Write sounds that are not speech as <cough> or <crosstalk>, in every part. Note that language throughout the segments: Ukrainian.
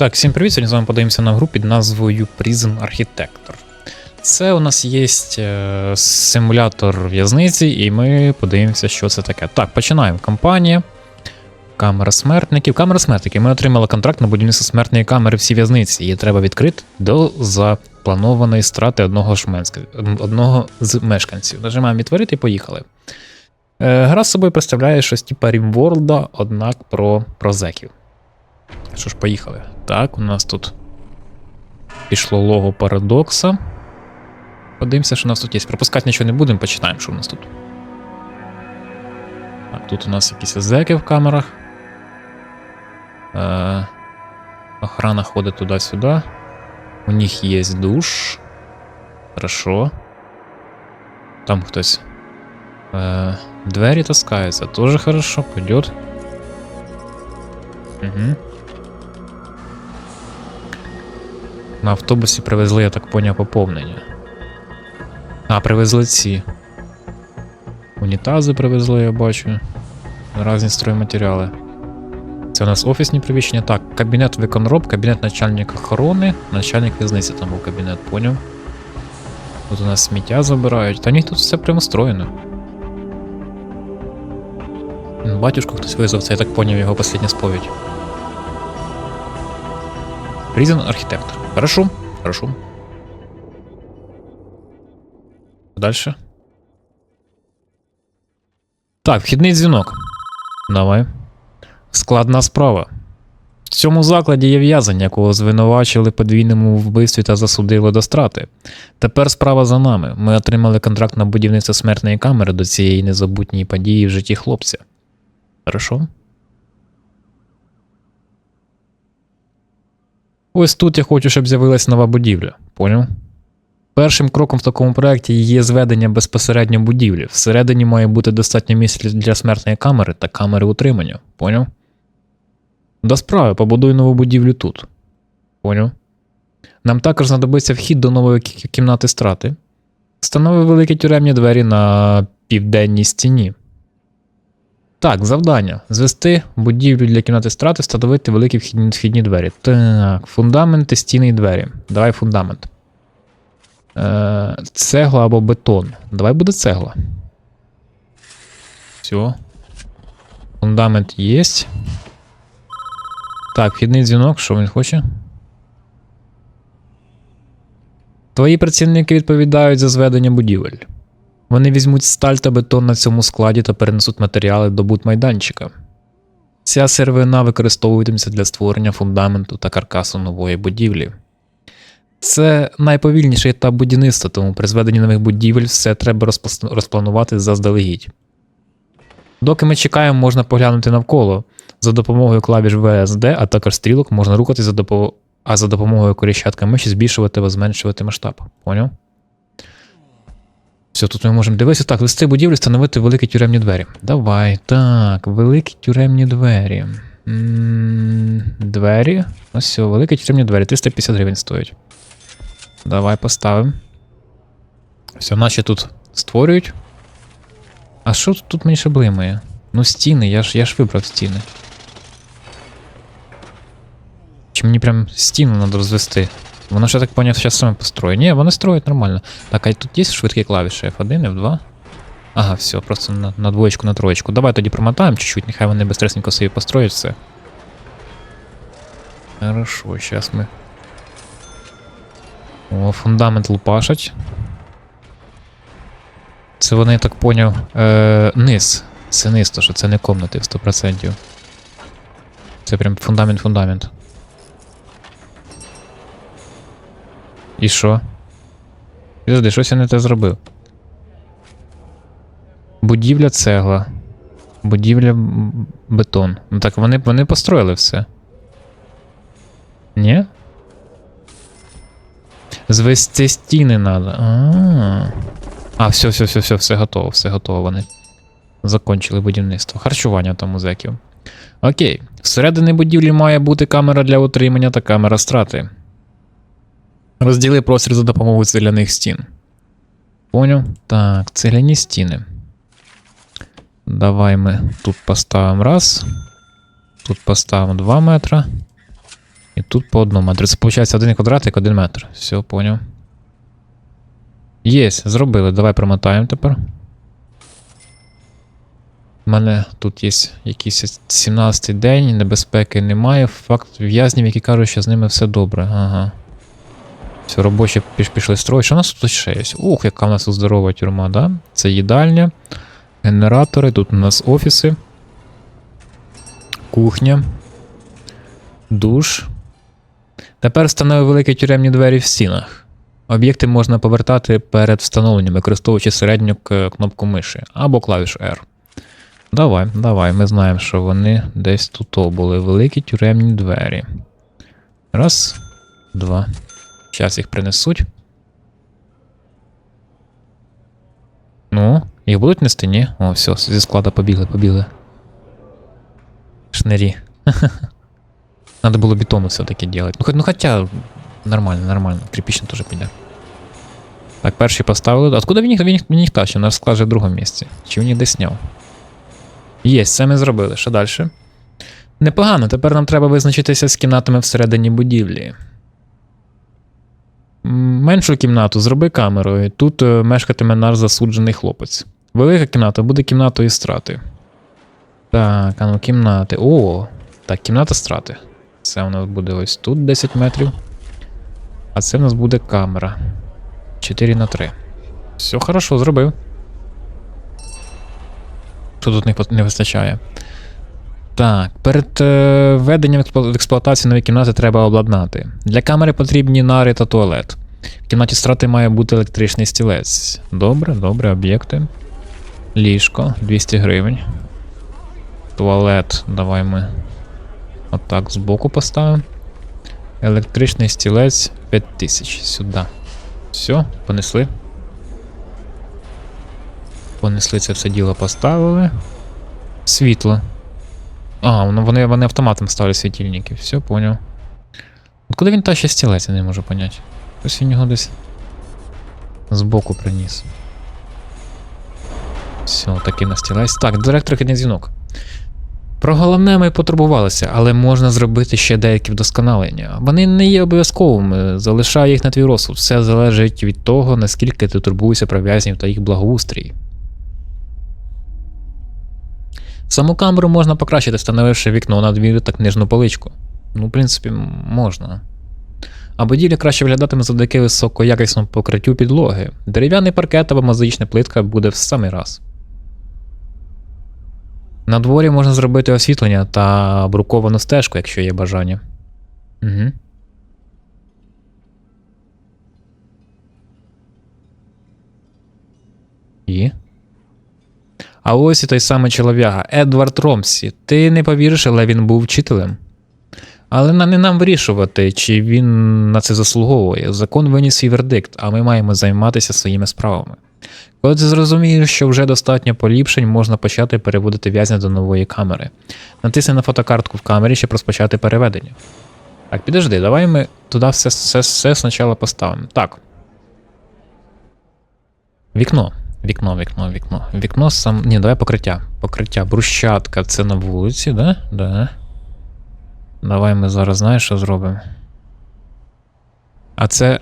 Так, всім привіт. Сьогодні з вами подаємося на гру під назвою Prison Architector. Це у нас є е, симулятор в'язниці, і ми подивимося, що це таке. Так, починаємо. Кампанія. Камера смертників. Камера смертників. Ми отримали контракт на будівництво смертної камери всій в'язниці. Її треба відкрити до запланованої страти одного, ж одного з мешканців. Нажимаємо відтворити і поїхали. Е, Гра з собою представляє щось типа Рімворлда, однак про, про зеків. Що ж, поїхали. Так, у нас тут пішло лого парадокса. Подивимося, що у нас тут є. Пропускати нічого не будемо, почитаємо, що у нас тут. Так, тут у нас якісь зеки в камерах. Е, охрана ходить туди-сюди. У них є душ. Хорошо. Там хтось. Е, двері таскаються. Тоже хорошо, пойдет. Угу. На автобусі привезли, я так поняв, поповнення. А, привезли ці. Унітази привезли, я бачу. Разні стройматеріали. Це у нас офісні приміщення. Так, кабінет виконроб, кабінет начальника охорони, начальник в'язниці там був кабінет, поняв. Тут у нас сміття забирають. Та ні, тут все прямо встроєно. М, Батюшку хтось визвав, це я так поняв його остання сповідь. Prison архітектор. Хорошо, хорошо. Дальше. Так, вхідний дзвінок. Давай. Складна справа. В цьому закладі є в'язень, якого звинувачили подвійному вбивстві та засудили до страти. Тепер справа за нами. Ми отримали контракт на будівництво смертної камери до цієї незабутньої події в житті хлопця. Хорошо? Ось тут я хочу, щоб з'явилась нова будівля. Поняв? Першим кроком в такому проєкті є зведення безпосередньо будівлі. Всередині має бути достатньо місця для смертної камери та камери утримання. Поняв? До справи, побудуй нову будівлю тут. Поняв? Нам також знадобиться вхід до нової кімнати страти. Встанови великі тюремні двері на південній стіні. Так, завдання. Звести будівлю для кімнати страти, встановити великі вхідні, вхідні двері. Так, фундаменти, стіни і двері. Давай фундамент. Е, цегла або бетон. Давай буде цегла. Все. Фундамент є. Так, вхідний дзвінок, що він хоче? Твої працівники відповідають за зведення будівель. Вони візьмуть сталь та бетон на цьому складі та перенесуть матеріали до будмайданчика. Ця сервина використовуватиметься для створення фундаменту та каркасу нової будівлі. Це найповільніший етап будівництва, тому при зведенні нових будівель все треба розпланувати заздалегідь. Доки ми чекаємо, можна поглянути навколо. За допомогою клавіш VSD, а також стрілок можна рухатися за допо... а за допомогою коріщатка миші збільшувати або зменшувати масштаб. Поняв? Все, тут ми можемо дивитися. Так, листи будівлі встановити великі тюремні двері. Давай, так, великі тюремні двері. двері. Ось все, великі тюремні двері. 350 гривень стоять. Давай поставимо. Все, наші тут створюють. А що тут- тут мені ще блимає? Ну, стіни, я ж, я ж вибрав стіни. Чи мені прям стіну треба розвести? Воно ще так поняв, зараз саме построє. Ні, вони строять нормально. Так, а тут є швидкі клавіші F1, F2. Ага, все, просто на, на двоєчку, на троєчку. Давай тоді промотаємо чуть-чуть, нехай вони безстресненько собі построять все. Хорошо, зараз ми. О, фундамент лупашать. Це вони, я так поняв. Е, низ. Це низ, то що це не комнати в 100%. Це прям фундамент-фундамент. І що? Підожди, щось я не те зробив. Будівля цегла. Будівля бетон. Ну так вони, вони построїли все. Ні? Звести стіни надо. А, а все, все, все, все, все готово, все готово. Вони закончили будівництво. Харчування там у зеків. Окей. Всередині будівлі має бути камера для утримання та камера страти. Розділи простір за допомогою цегляних стін. Поняв? Так, цегляні стіни. Давай ми тут поставимо раз. Тут поставимо 2 метра. І тут по одному метру. Це виходить один квадратик, один метр. Все, поняв. Єсть, зробили. Давай промотаємо тепер. У мене тут є якийсь 17-й день, небезпеки немає. Факт в'язнів, які кажуть, що з ними все добре. Ага. Все, робочі піш, пішли строй. Що у нас тут ще є? Ух, яка у нас здорова тюрма, да? Це їдальня, генератори, тут у нас офіси, кухня, душ. Тепер встановив великі тюремні двері в стінах. Об'єкти можна повертати перед встановленням, використовуючи середню кнопку миші або клавіш R. Давай, давай, ми знаємо, що вони десь тут були великі тюремні двері. Раз, два. Зараз їх принесуть. Ну, їх будуть нести, ні? О, все, зі склада побігли, побігли. Шнирі. <laughs> Надо було бетону все-таки делать. Ну, ну хотя, нормально, нормально. Кріпічно теж піде. Так, перший поставили. Откуда він їх, він їх, він їх тащив? На склад же в другому місці. Чи він їх десь сняв? Є, це ми зробили. Що далі? Непогано, тепер нам треба визначитися з кімнатами всередині будівлі. Меншу кімнату зроби камерою. Тут е, мешкатиме наш засуджений хлопець. Велика кімната буде кімнатою страти. Так, а ну кімнати. О! Так, кімната страти. Це у нас буде ось тут 10 метрів. А це у нас буде камера. 4 на 3. Все хорошо, зробив. Що тут не, вистачає? Так, перед е, введенням в експлуатацію нової кімнати треба обладнати. Для камери потрібні нари та туалет. В кімнаті страти має бути електричний стілець. Добре, добре, об'єкти. Ліжко 200 гривень. Туалет, давай ми отак збоку поставимо. Електричний стілець 5000 сюди. Все, понесли. Понесли це все діло поставили. Світло. А, вони, вони автоматом ставлять світильники. Все, поняв. Куди він тащить стілець, я не можу поняти. Ось він його десь збоку приніс. Все, такий на стілець. Так, директор кидний дзвінок. Про головне ми потурбувалися, але можна зробити ще деякі вдосконалення. Вони не є обов'язковими, залишаю їх на твій розсуд. Все залежить від того, наскільки ти турбуєшся про в'язнів та їх благоустрій. Саму камеру можна покращити, встановивши вікно на двір та книжну поличку. Ну, в принципі, можна. А будівля краще виглядатиме завдяки високоякісному покриттю підлоги. Дерев'яний паркет або мозаїчна плитка буде в самий раз. На дворі можна зробити освітлення та бруковану стежку, якщо є бажання. Угу. І. А ось і той самий чолов'яга, Едвард Ромсі. Ти не повіриш, але він був вчителем. Але не нам вирішувати, чи він на це заслуговує. Закон виніс свій вердикт, а ми маємо займатися своїми справами. Коли ти зрозумієш, що вже достатньо поліпшень, можна почати переводити в'язня до нової камери. Натисни на фотокартку в камері, щоб розпочати переведення. Так, підожди, давай ми туди все, все, все спочатку поставимо. Так. Вікно. Вікно, вікно, вікно. Вікно сам. Ні, давай покриття. Покриття. Брущатка це на вулиці, да? Да. Давай ми зараз знаєш, що зробимо. А це.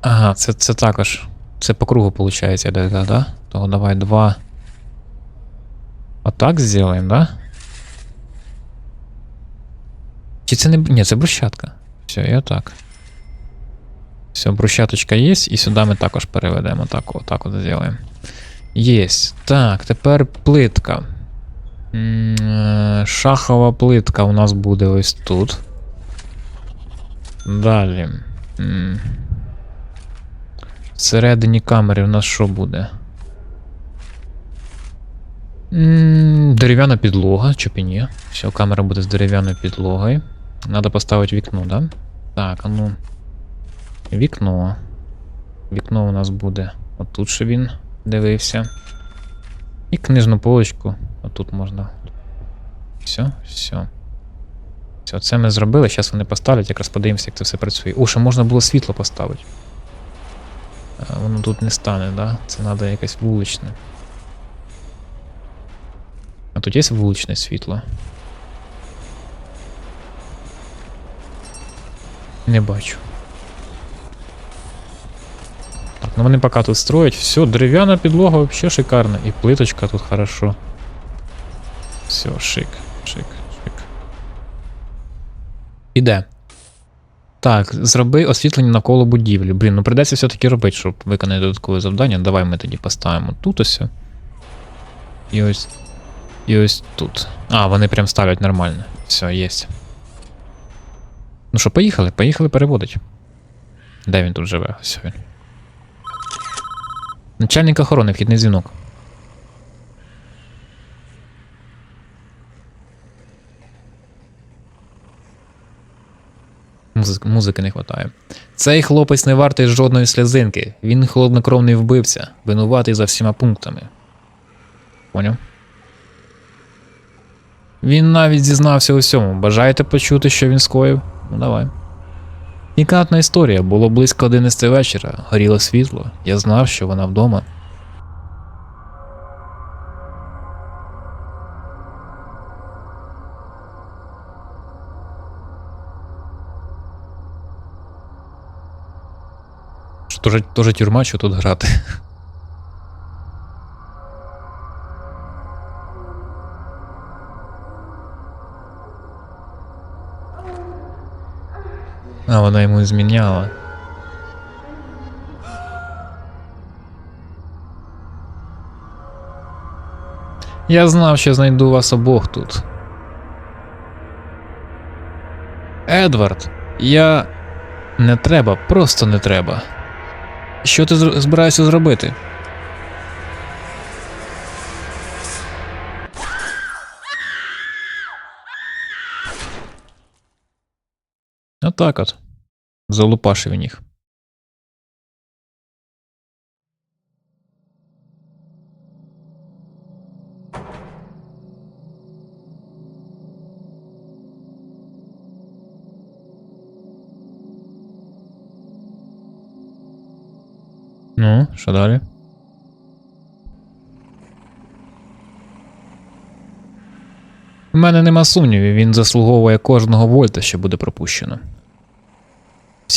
Ага, це, це також. Це по кругу виходить, да, да, да? Того давай два. Отак зробимо, да? Чи це не. Ні, це брусчатка. Все, і отак. Все, брусчаточка є, і сюди ми також переведемо. Так, отак от зробимо. Єсть. Так, тепер плитка. Е, Шахова плитка у нас буде ось тут. Далі. Всередині камери у нас що буде? Дерев'яна підлога, ні. Все, камера буде з дерев'яною підлогою. Надо поставити вікно, да? Так, а ну. Вікно. Вікно у нас буде. Отут ще він дивився. І книжну полочку. Отут можна. Все, все. Все, це ми зробили. Зараз вони поставлять, якраз подивимося, як це все працює. О, ще можна було світло поставити. А, воно тут не стане, да? Це треба якесь вуличне. А тут є вуличне світло? Не бачу. Так, ну вони поки тут строять. Все, дерев'яна підлога вообще шикарна. І плиточка тут хорошо. Все, шик, шик, шик. Іде. Так, зроби освітлення навколо будівлі. Блін, ну придеться все-таки робити, щоб виконати додаткове завдання. Давай ми тоді поставимо тут ось. І ось. І ось тут. А, вони прям ставлять нормально. Все, єсть. Ну що, поїхали, поїхали переводить. Де він тут живе? Ось він. Начальник охорони, вхідний дзвінок. Музики не вистачає. Цей хлопець не вартий жодної сльозинки. Він холоднокровний вбивця, винуватий за всіма пунктами. Поняв? Він навіть зізнався у всьому. Бажаєте почути, що він скоїв? Ну давай. Пікантна історія. Було близько 11 вечора, горіло світло. Я знав, що вона вдома. Що, тюрма, що тут грати. А, вона йому зміняла. Я знав, що знайду вас обох тут. Едвард, я. Не треба, просто не треба. Що ти збираєшся зробити? Отак от. Залупашив він їх. Ну, що далі? У мене нема сумнівів, він заслуговує кожного вольта, що буде пропущено.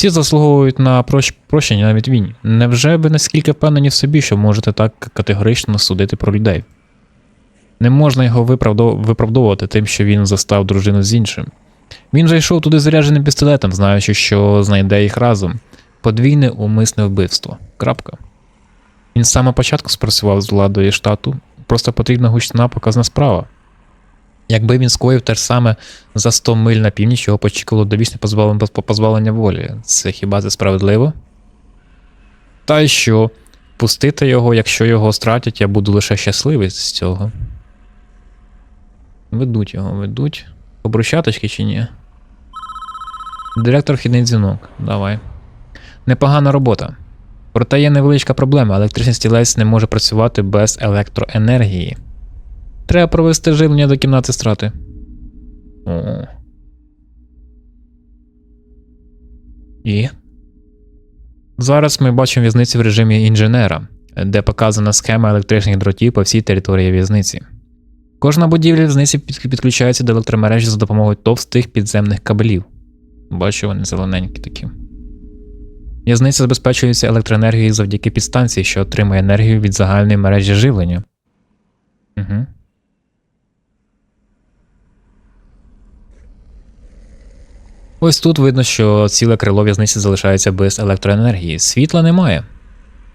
Всі заслуговують на прощ- прощення навіть він. Невже ви наскільки впевнені в собі, що можете так категорично судити про людей? Не можна його виправдов- виправдовувати тим, що він застав дружину з іншим. Він же йшов туди зарядженим пістолетом, знаючи, що знайде їх разом. Подвійне умисне вбивство. Крапка. Він з самого початку спрацював з владою штату, просто потрібна гучна показна справа. Якби він скоїв те ж саме за 100 миль на північ, його очікувало довічне позбавлення, волі. Це хіба це справедливо? Та й що? Пустити його, якщо його стратять, я буду лише щасливий з цього. Ведуть його, ведуть. Обрущаточки чи ні? Директор вхідний дзвінок. Давай. Непогана робота. Проте є невеличка проблема. Електричний стілець не може працювати без електроенергії. Треба провести живлення до кімнати страти. О. І. Зараз ми бачимо в'язницю в режимі інженера, де показана схема електричних дротів по всій території в'язниці. Кожна будівля в'язниці підключається до електромережі за допомогою товстих підземних кабелів. Бачу, вони зелененькі такі. В'язниця забезпечується електроенергією завдяки підстанції, що отримує енергію від загальної мережі живлення. Угу. Ось тут видно, що ціле крило в'язниці залишається без електроенергії. Світла немає.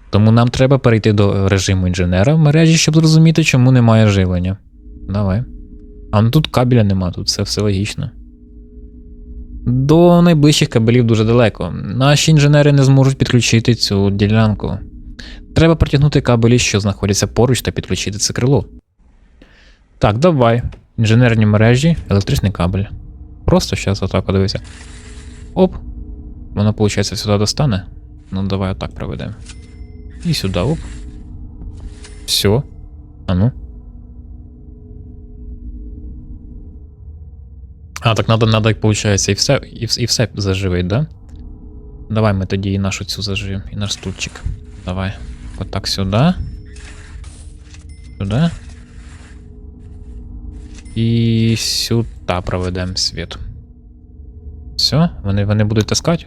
Тому нам треба перейти до режиму інженера в мережі, щоб зрозуміти, чому немає живлення. Давай. А ну тут кабеля нема, тут все, все логічно. До найближчих кабелів дуже далеко. Наші інженери не зможуть підключити цю ділянку. Треба протягнути кабелі, що знаходяться поруч, та підключити це крило. Так, давай. Інженерні мережі, електричний кабель. Просто зараз отак подивися. Оп. Воно, виходить, сюди достане. Ну, давай отак проведемо. І сюди, оп. Все. А ну. А, так надо, надо, виходить, і все, і, вс- і все заживить, да? Давай ми тоді і нашу цю заживемо, і наш стульчик. Давай. Отак сюди. Сюди. І сюди Проведемо світ. Все, вони, вони будуть таскати?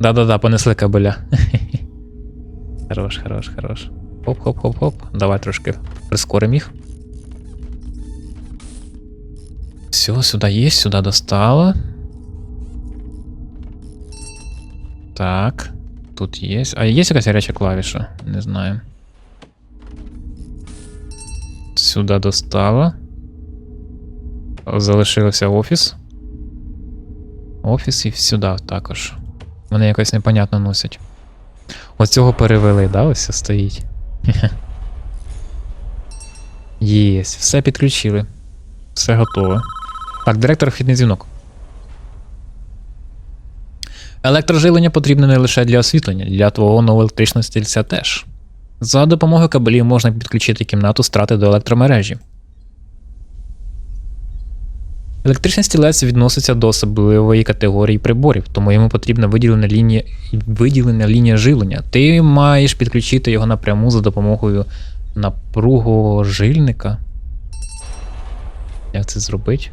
Да-да-да, понесли кабеля. <laughs> Хорош, хорош, хорош. Хоп-хоп-хоп-хоп. Давай трошки прискоримо їх. Все, сюди є, сюди достало. Так. Тут є. А є якась гаряча клавіша? Не знаю. Сюди достало. Залишився офіс. Офіс і сюди також. Вони якось непонятно носять. Ось цього перевели, да? Ось стоїть. <laughs> Єсть, все підключили. Все готове. Так, директор вхідний дзвінок. Електроживлення потрібне не лише для освітлення, для твого нового електричного стільця теж. За допомогою кабелів можна підключити кімнату страти до електромережі. Електричний стілець відноситься до особливої категорії приборів, тому йому потрібна виділена лінія, виділена лінія живлення. Ти маєш підключити його напряму за допомогою напругового жильника. Як це зробити?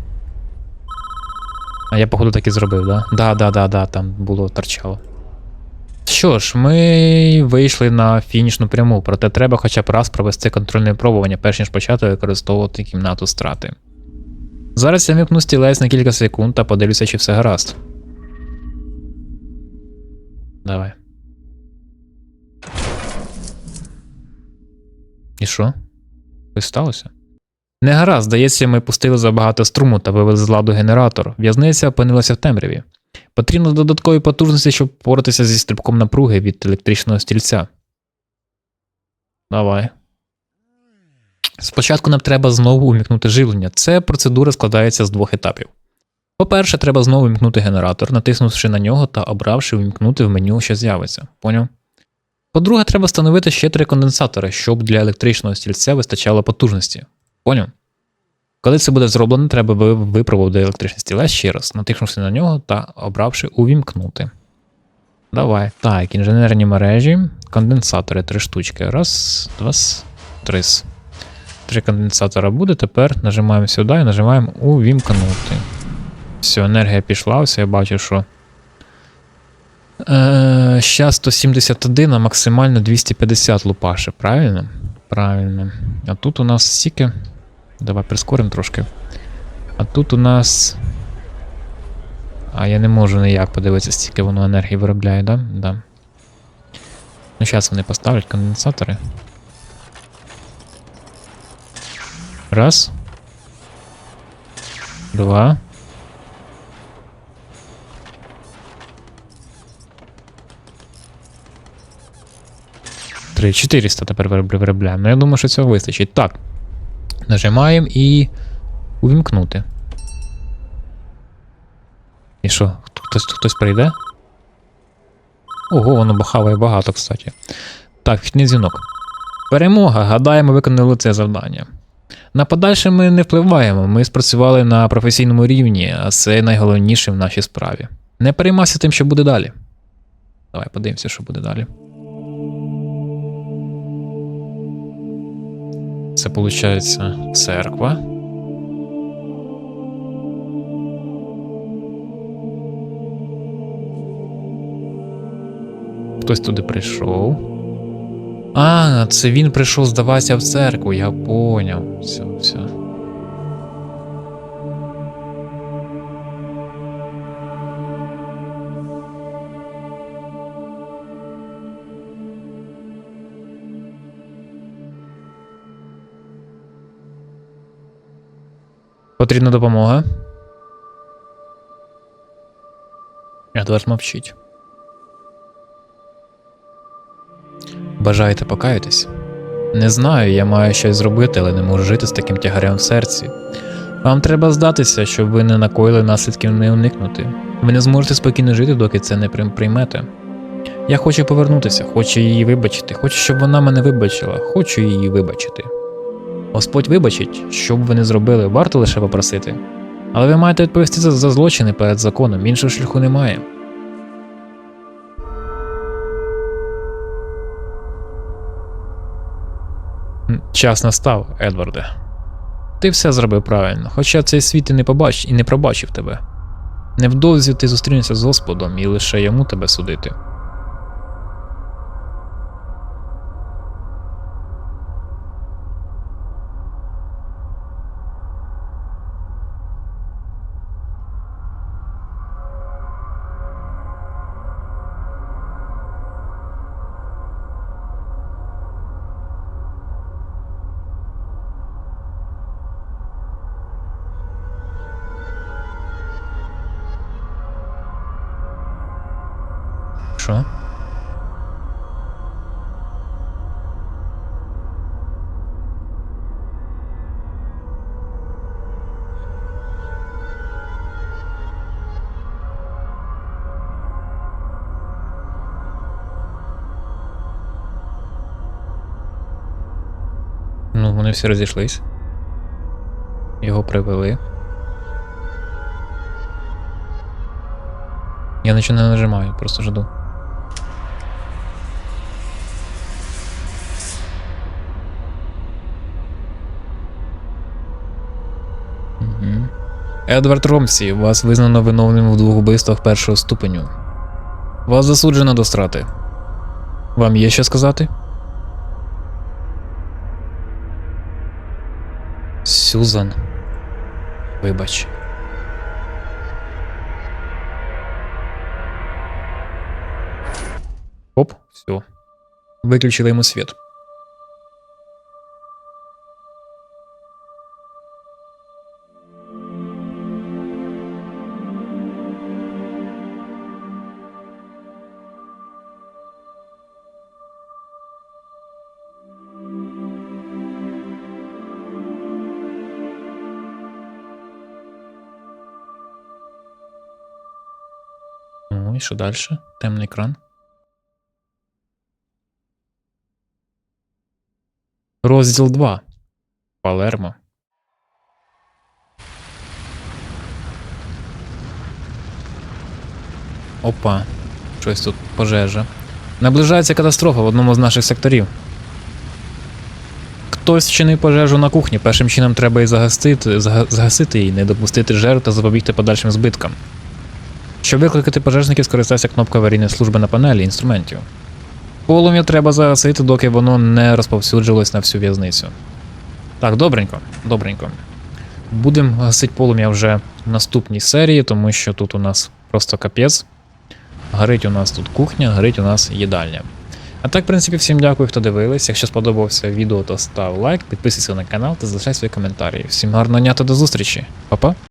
А я, походу, так і зробив, да? Да, да, да, да, там було торчало. Що ж, ми вийшли на фінішну пряму, проте треба хоча б раз провести контрольне випробування, перш ніж почати використовувати кімнату страти. Зараз я випну стілець на кілька секунд та подивлюся, чи все гаразд. Давай. І що? Щось сталося? Не гаразд, здається, ми пустили забагато струму та вивели з ладу генератор. В'язниця опинилася в темряві. Потрібно додаткові потужності, щоб боротися зі стрибком напруги від електричного стільця. Давай. Спочатку нам треба знову увімкнути живлення. Це процедура складається з двох етапів. По-перше, треба знову вімкнути генератор, натиснувши на нього та обравши вімкнути в меню, що з'явиться. Поняв? По-друге, треба встановити ще три конденсатори, щоб для електричного стільця вистачало потужності. Поняв? Коли це буде зроблено, треба ви- випробувати електричний стілець ще раз, натиснувши на нього та обравши увімкнути. Давай. Так, інженерні мережі, конденсатори три штучки. Раз, два, три. Три конденсатора буде. Тепер нажимаємо сюди і нажимаємо увімкнути. Все, енергія пішла, все, я бачу, що. Е, щас 171, а максимально 250 лупаше, правильно? Правильно. А тут у нас стільки. Давай прискоримо трошки. А тут у нас. А я не можу ніяк подивитися, стільки воно енергії виробляє, да? Да. Ну, зараз вони поставлять конденсатори. Раз. Два. Три. 400 тепер виробляємо. Ну, я думаю, що цього вистачить. Так. Нажимаємо і. Увімкнути. І що? Хтось, хтось прийде? Ого, воно бахаває багато, кстати. Так, вхідний дзвінок. Перемога. Гадаємо, виконали це завдання. На подальше ми не впливаємо, ми спрацювали на професійному рівні, а це найголовніше в нашій справі. Не переймайся тим, що буде далі. Давай подивимося, що буде далі. Це виходить церква. Хтось туди прийшов. А, це він прийшов здаватися в церкву, я поняв. Все, все. Потрібна допомога. Едвард мовчить. Бажаєте покаятись? Не знаю, я маю щось зробити, але не можу жити з таким тягарем в серці. Вам треба здатися, щоб ви не накоїли наслідків не уникнути. Ви не зможете спокійно жити, доки це не приймете. Я хочу повернутися, хочу її вибачити, хочу, щоб вона мене вибачила, хочу її вибачити. Господь вибачить, що б ви не зробили, варто лише попросити. Але ви маєте відповісти за, злочини перед законом, іншого шляху немає. Час настав, Едварде. Ти все зробив правильно, хоча цей світ і не побач і не пробачив тебе. Невдовзі ти зустрінешся з Господом, і лише йому тебе судити. Вони всі розійшлись. Його привели. Я нічого не нажимаю, просто жду. Едвард Ромсі, вас визнано виновним в двох вбивствах першого ступеню. Вас засуджено до страти. Вам є що сказати? Сюзан. Вибач. Оп, все. Выключила ему свет. Що далі? Темний екран. Розділ 2. Палермо. Опа. Щось тут пожежа. Наближається катастрофа в одному з наших секторів. Хтось вчинив пожежу на кухні. Першим чином треба її загасити, загасити її, не допустити жертв та запобігти подальшим збиткам. Щоб викликати пожежників, скористайся кнопкою аварійної служби на панелі інструментів. Полум'я треба загасити, доки воно не розповсюджилось на всю в'язницю. Так, добренько, добренько. Будемо гасити полум'я вже в наступній серії, тому що тут у нас просто капець. Горить у нас тут кухня, горить у нас їдальня. А так, в принципі, всім дякую, хто дивились. Якщо сподобався відео, то став лайк, підписуйся на канал та залишай свої коментарі. Всім гарного дня та до зустрічі. Па-па!